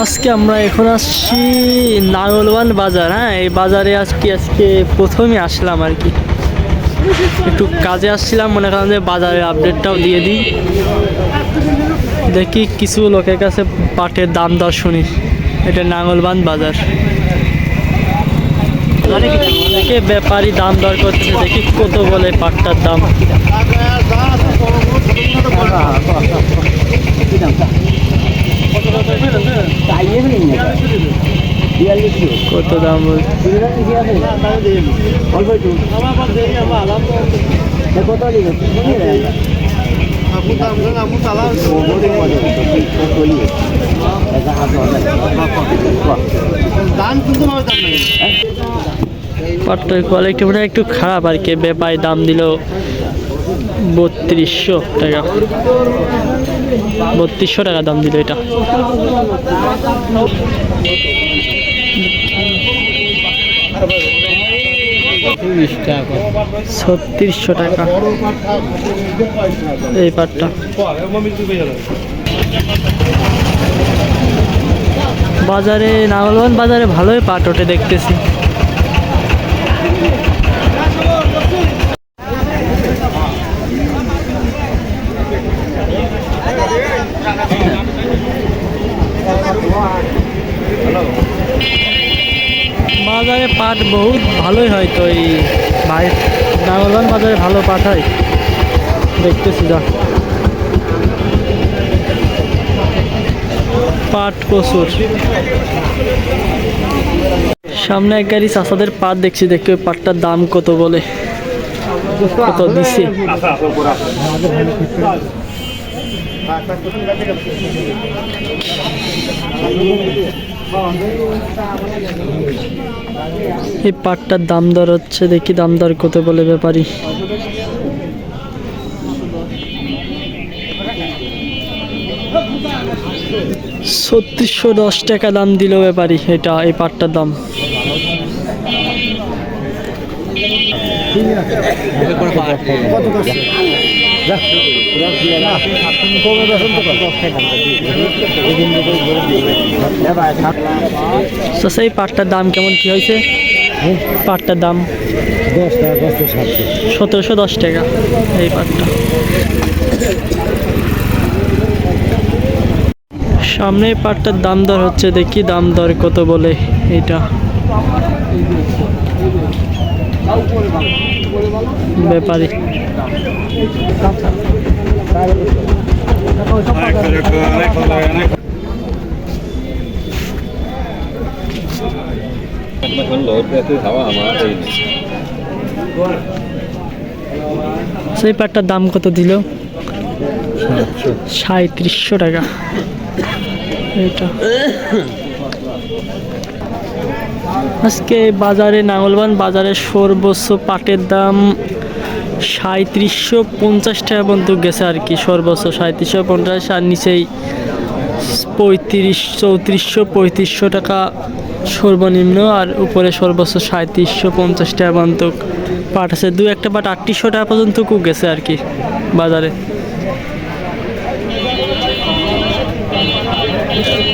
আজকে আমরা এখন আসছি নাগলবান বাজার হ্যাঁ? এই বাজারে আজকে আজকে প্রথমে আসলাম আর কি। একটু কাজে আসছিলাম, মনে করেন যে বাজারের আপডেটটাও দিয়ে দিই। দেখি কিছু লোকের কাছে পাটের দাম দর শুনি। এটা নাঙ্গলবান বাজার। দেখে ব্যাপারী দাম দর করতেছে দেখি কত বলে পাটটার দাম। কত দাম কোয়ালিটি মনে একটু খারাপ আর কি। ব্যাপারী দাম দিল বত্রিশশো টাকা। বত্রিশশো টাকা দাম দিল এটা। ছত্রিশশো টাকা। এই পাটটা। বাজারে নাগলবান বাজারে ভালোই পাট ওঠে দেখতেছি। বাজারে পাট বহুত ভালোই হয় তো এই ভাই নাগলবান বাজারে ভালো পাট হয়। দেখতেছি, যা। পাট প্রচুর সামনে এক গাড়ি চাষাদের পাট দেখছি, দেখতে ওই পাটটার দাম কত বলে? কত দিছে? এই পাটটার দাম দর হচ্ছে, দেখি দাম দর কত বলে ব্যাপারী। ছত্রিশশো দশ টাকা দাম দিল ব্যাপারী, এটা, এই পাটটার দাম। তো সেই পাটটার দাম কেমন কি হয়েছে? পাটটার দাম সতেরোশো দশ টাকা এই পাটটা। সামনে পাটটার দাম দর হচ্ছে, দেখি দাম দর কত বলে এটা। ব্যাপারী। সেই পাটটার দাম কত দিল? সাঁত্রিশশো টাকা। আজকে বাজারে নাঙ্গলবান বাজারে সর্বোচ্চ পাটের দাম সাঁত্রিশশো পঞ্চাশ টাকা পর্যন্ত গেছে আর কি, সর্বোচ্চ সাঁত্রিশশো পঞ্চাশ আর নিচেই পঁয়ত্রিশ, চৌত্রিশশো পঁয়ত্রিশশো টাকা সর্বনিম্ন আর উপরে সর্বোচ্চ সাঁত্রিশশো পঞ্চাশ টাকা পর্যন্ত পাট আছে। দু একটা পাট আটত্রিশশো টাকা পর্যন্ত গেছে আর কি বাজারে। Yeah.